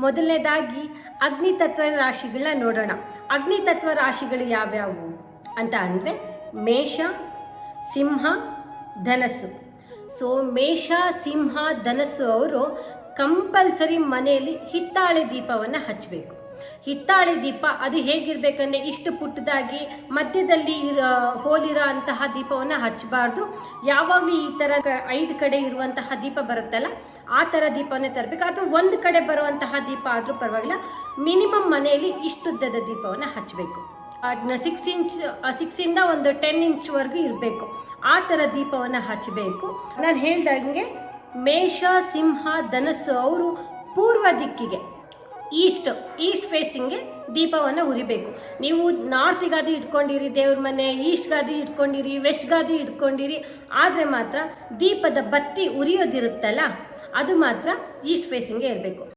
ಮೊದಲನೇದಾಗಿ ಅಗ್ನಿತತ್ವ ರಾಶಿಗಳನ್ನ ನೋಡೋಣ. ಅಗ್ನಿತತ್ವ ರಾಶಿಗಳು ಯಾವ್ಯಾವು? ಅಂತ ಅಂದರೆ ಮೇಷ, ಸಿಂಹ, ಧನಸ್ಸು. ಸೊ ಮೇಷ, ಸಿಂಹ, ಧನಸ್ಸು ಅವರು ಕಂಪಲ್ಸರಿ ಮನೆಯಲ್ಲಿ ಹಿತ್ತಾಳೆ ದೀಪವನ್ನು ಹಚ್ಚಬೇಕು ಹಿತ್ತಾಳೆ ದೀಪ ಅದು ಹೇಗಿರ್ಬೇಕಂದ್ರೆ ಇಷ್ಟು ಪುಟ್ಟದಾಗಿ ಮಧ್ಯದಲ್ಲಿ ಹೋಲಿರೋ ಅಂತಹ ದೀಪವನ್ನು ಹಚ್ಚಬಾರ್ದು. ಯಾವಾಗಲೂ ಈ ಥರ ಐದು ಕಡೆ ಇರುವಂತಹ ದೀಪ ಬರುತ್ತಲ್ಲ, ಆ ಥರ ದೀಪವನ್ನೇ ತರಬೇಕು. ಅಥವಾ ಒಂದು ಕಡೆ ಬರುವಂತಹ ದೀಪ ಆದರೂ ಪರವಾಗಿಲ್ಲ, ಮಿನಿಮಮ್ ಮನೆಯಲ್ಲಿ ಇಷ್ಟುದ್ದದ ದೀಪವನ್ನು ಹಚ್ಚಬೇಕು. ಸಿಕ್ಸ್ ಇಂಚ್ ಸಿಕ್ಸಿಂದ ಒಂದು ಟೆನ್ ಇಂಚ್ವರೆಗೂ ಇರಬೇಕು. ಆ ಥರ ದೀಪವನ್ನು ಹಚ್ಚಬೇಕು. ನಾನು ಹೇಳ್ದಂಗೆ ಮೇಷ, ಸಿಂಹ, ಧನಸ್ಸು, ಅವರು ಪೂರ್ವ ದಿಕ್ಕಿಗೆ. ಈಸ್ಟ್ ಈಸ್ಟ್ ಫೇಸಿಂಗ್ಗೆ ದೀಪವನ್ನು ಉರಿಬೇಕು ನೀವು ನಾರ್ತ್ ಗಾದಿ ಇಟ್ಕೊಂಡಿರಿ, ದೇವ್ರ ಮನೆ, ಈಸ್ಟ್ಗಾದಿ ಇಟ್ಕೊಂಡಿರಿ ವೆಸ್ಟ್ ಗಾದಿ ಇಟ್ಕೊಂಡಿರಿ, ಆದರೆ ಮಾತ್ರ ದೀಪದ ಬತ್ತಿ ಉರಿಯೋದಿರುತ್ತಲ್ಲ, ಅದು ಮಾತ್ರ ಈಸ್ಟ್ ಫೇಸಿಂಗ್ಗೆ ಇರಬೇಕು.